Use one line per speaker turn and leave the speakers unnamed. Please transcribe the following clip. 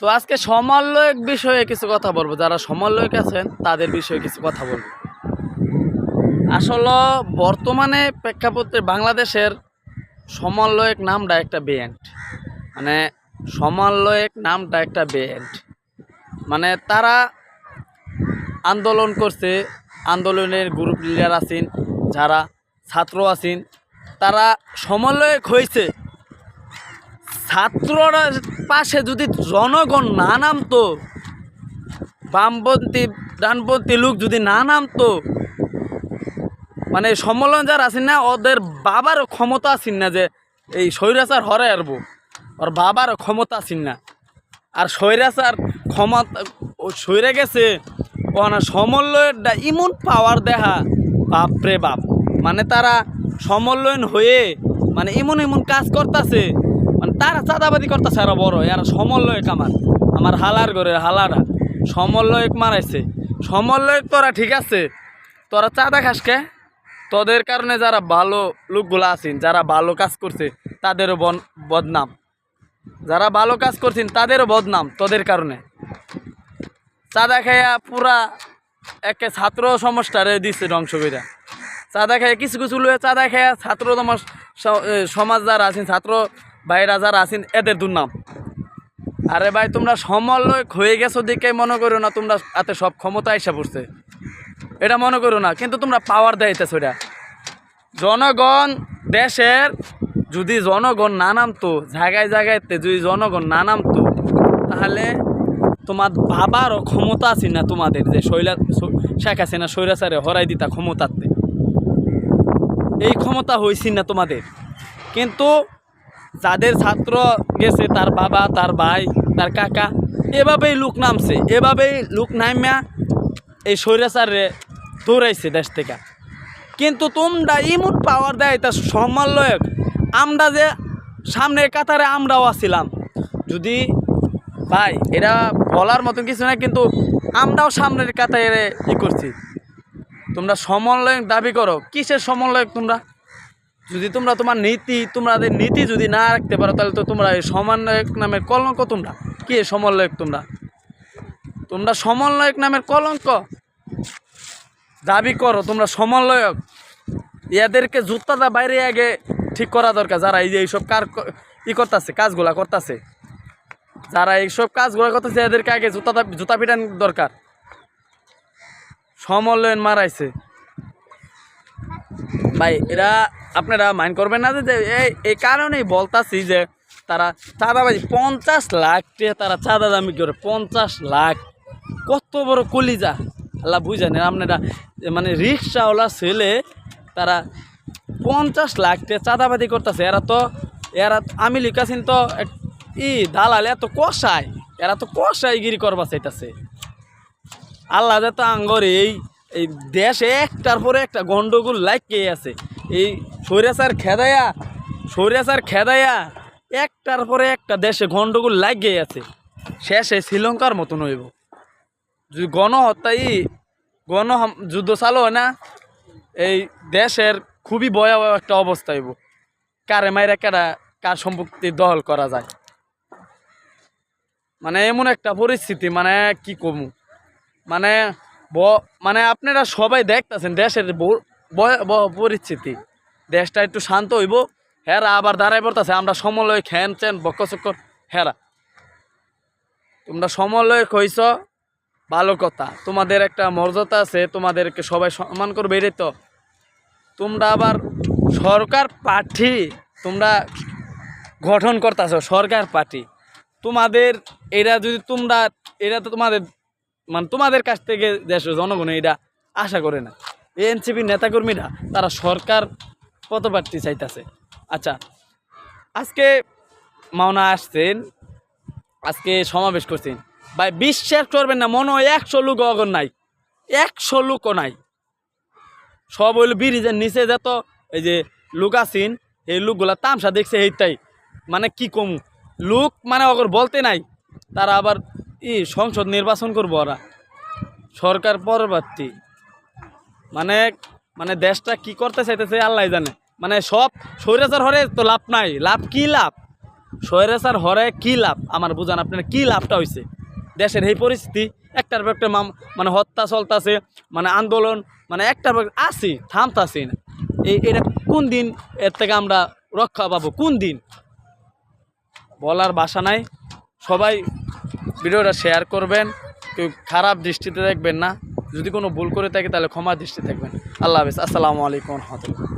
তো আজকে সমন্বয়ক বিষয়ে কিছু কথা বলব। যারা সমন্বয়ক আছেন, তাদের বিষয়ে কিছু কথা বলব। আসলে বর্তমানে প্রেক্ষাপটে বাংলাদেশের সমন্বয়ক নামটা একটা ব্যান্ড মানে সমন্বয়ক নামটা একটা ব্যান্ড মানে তারা আন্দোলন করছে, আন্দোলনের গ্রুপ লিডার আছেন, যারা ছাত্র আছেন, তারা সমন্বয়ক হয়েছে। ছাত্ররা পাশে যদি জনগণ না নামতো, বামপন্থী, ডানপন্থী লোক যদি না নামতো মানে সম্মেলন যারা আছেন না, ওদের বাবার ক্ষমতা আছেন না যে এই স্বৈরাচার হরে আরবো। ওর বাবার ক্ষমতা আছেন না। আর স্বৈরাচার ক্ষমতা, ও সইরে গেছে ও না সমন্বয়টা ইমন পাওয়ার দেখা বাপরে বাপ। মানে তারা সমন্বয়ন হয়ে মানে এমন এমন কাজ করতেছে। মানে তারা চাঁদাবাদি করতেছে আরও বড় এরা সমন্বয়ক আমার। আমার হালার ঘরে, হালারা। সমন্বয়ক মারাইছে। সমন্বয়ক তোরা ঠিক আছে? তোরা চাঁদা খাস কে? তোদের কারণে যারা ভালো লোকগুলো আছেন, যারা ভালো কাজ করছে, তাদেরও বন, বদনাম। যারা ভালো কাজ করছেন, তাদেরও বদনাম তোদের কারণে। চাঁদা খাইয়া পুরা একে ছাত্র সমস্যারে দিচ্ছে ধ্বংস কইরা। চাঁদা খাইয়া কিছু কিছু লোক চাঁদা খাইয়া ছাত্র সমাজ যারা আছেন, ছাত্র ভাইরা যারা আছেন এদের দুর্নাম আরে ভাই, তোমরা সমন্বয়ক হয়ে গেছো দেখে মনে করো না তোমরা এতে সব ক্ষমতা এসে পড়ছে। এটা মনে করো না, কিন্তু তোমরা পাওয়ার দেয়তেছো এটা। জনগণ দেশের যদি জনগণ না নামতো, জায়গায় জায়গায়তে যদি জনগণ না নামতো, তাহলে তোমার বাবারও ক্ষমতা আছে না তোমাদের যে শৈলা শেখ হাসিনা স্বৈরাচারে হরাই দিতা ক্ষমতাতে। এই ক্ষমতা হয়েছি না তোমাদের। কিন্তু যাদের ছাত্র গেছে, তার বাবা, তার ভাই, তার কাকা, এভাবেই লোক নামছে, এভাবেই লোক নামিয়া এই স্বৈরাচারে দৌড়াইছে দেশ থেকে। কিন্তু তোমরা এমন পাওয়ার দেয় তা সমন্বয়ক আমরা যে সামনের কাতারে আমরাও আছিলাম। যদি ভাই, এটা বলার মতন কিছু না কিন্তু আমরাও সামনের কাতারে ই করছি। তোমরা সমন্বয়ক দাবি করো। কিসের সমন্বয়ক তোমরা? যদি তোমরা তোমার নীতি, তোমাদের নীতি যদি না রাখতে পারো, তাহলে তো তোমরা এই সমন্বয়ক নামের কলঙ্ক তোমরা। কি সমন্বয়ক তোমরা? তোমরা সমন্বয়ক নামের কলঙ্ক। দাবি করো, তোমরা সমন্বয়ক। এদেরকে জুতাটা বাইরে আগে ঠিক করা দরকার, যারা এই যে এইসব কার ই করতেছে, কাজগুলা করতেছে। যারা এইসব কাজগুলো করতেছে, এদেরকে আগে জুতাটা জুতা পিটান দরকার। সমন্বয়ন মারাইছে। ভাই, এরা আপনারা মাইন্ড করবেন না যে এই এই কারণেই বলতাছি যে তারা চাঁদাবাজি পঞ্চাশ লাখ তারা চাঁদা দামি করে, পঞ্চাশ লাখ। কত বড় কলিজা। আল্লাহ বুঝেন আপনারা মানে রিক্সাওয়ালা ছেলে, তারা পঞ্চাশ লাখ চাঁদাবাদি করতেছে। এরা তো, এরা আমি লিখাছেন তো, ই দালাল এত কষায় এরা তো কষাই গিরি করবা চাইতাছে। আল্লাহ যে তো আঙ্গরে এই এই দেশে একটার পরে একটা গন্ডগোল লাগিয়ে আছে। এই সৈরাচার খেদায়া সৈরাচার খেদায়া, একটার পরে একটা দেশে গন্ডগোল লাগিয়ে আছে। শেষে শ্রীলঙ্কার মতন হইব। যদি গণহত্যাই গণ যুদ্ধ চালো হয় না, এই দেশের খুবই ভয়াবহ একটা অবস্থা হইব। কারে মাইরা কারা কার সম্পত্তি দখল করা যায়। মানে এমন একটা পরিস্থিতি মানে কি কমু? মানে মানে আপনারা সবাই দেখতেছেন দেশের পরিস্থিতি। দেশটা একটু শান্ত হইব, হেরা আবার দাঁড়াই পড়তেছে, আমরা সমলয় খেন চেন বক্ক চক্কর, হেরা। তোমরা সমলয় হইছ ভালো কথা। তোমাদের একটা মর্যাদা আছে, তোমাদেরকে সবাই সম্মান করবে, এটাই তো। তোমরা আবার সরকার পার্টি তোমরা গঠন করতেছ, সরকার পার্টি তোমাদের, এরা যদি তোমরা, এরা তো তোমাদের মানে তোমাদের কাছ থেকে দেশের জনগণ এটা আশা করে না। এনসিপির নেতাকর্মীরা, তারা সরকার পদপ্রার্থী চাইতেছে। আচ্ছা আজকে মাওনা আসছেন, আজকে সমাবেশ করছেন। ভাই, বিশ্বাস করবেন না, মনে হয় একশো লোক অগর নাই। একশো লোকও নাই। সব হইল ব্রিজের নিচে যত এই যে লোক আছেন, এই লোকগুলা তামসা দেখছে এইটাই। মানে কি কম? লোক মানে অগর বলতে নাই। তারা আবার ই, সংসদ নির্বাচন করব ওরা। সরকার পরবর্তী। মানে মানে দেশটা কি করতে চাইতেছে আল্লাহ জানে। মানে সব স্বৈরাচার হরে তো লাভ নাই। লাভ কি লাভ? স্বৈরাচার হরে কি লাভ? আমার বুঝান আপনার কি লাভটা হয়েছে দেশের এই পরিস্থিতি, একটার পর একটা মানে হত্যা চলতেছে মানে আন্দোলন মানে একটার পর আসি থামতাছি না। এই এটা কোন দিন এর থেকে আমরা রক্ষা পাবো? কোন দিন? বলার ভাষা নাই। সবাই ভিডিওটা শেয়ার করবেন, কেউ খারাপ দৃষ্টিতে দেখবেন না। যদি কোনো ভুল করে থাকে, তাহলে ক্ষমা দৃষ্টি থাকবেন আল্লাহ হাফিজ। আসসালামু আলাইকুম রহমতুল্লাহ।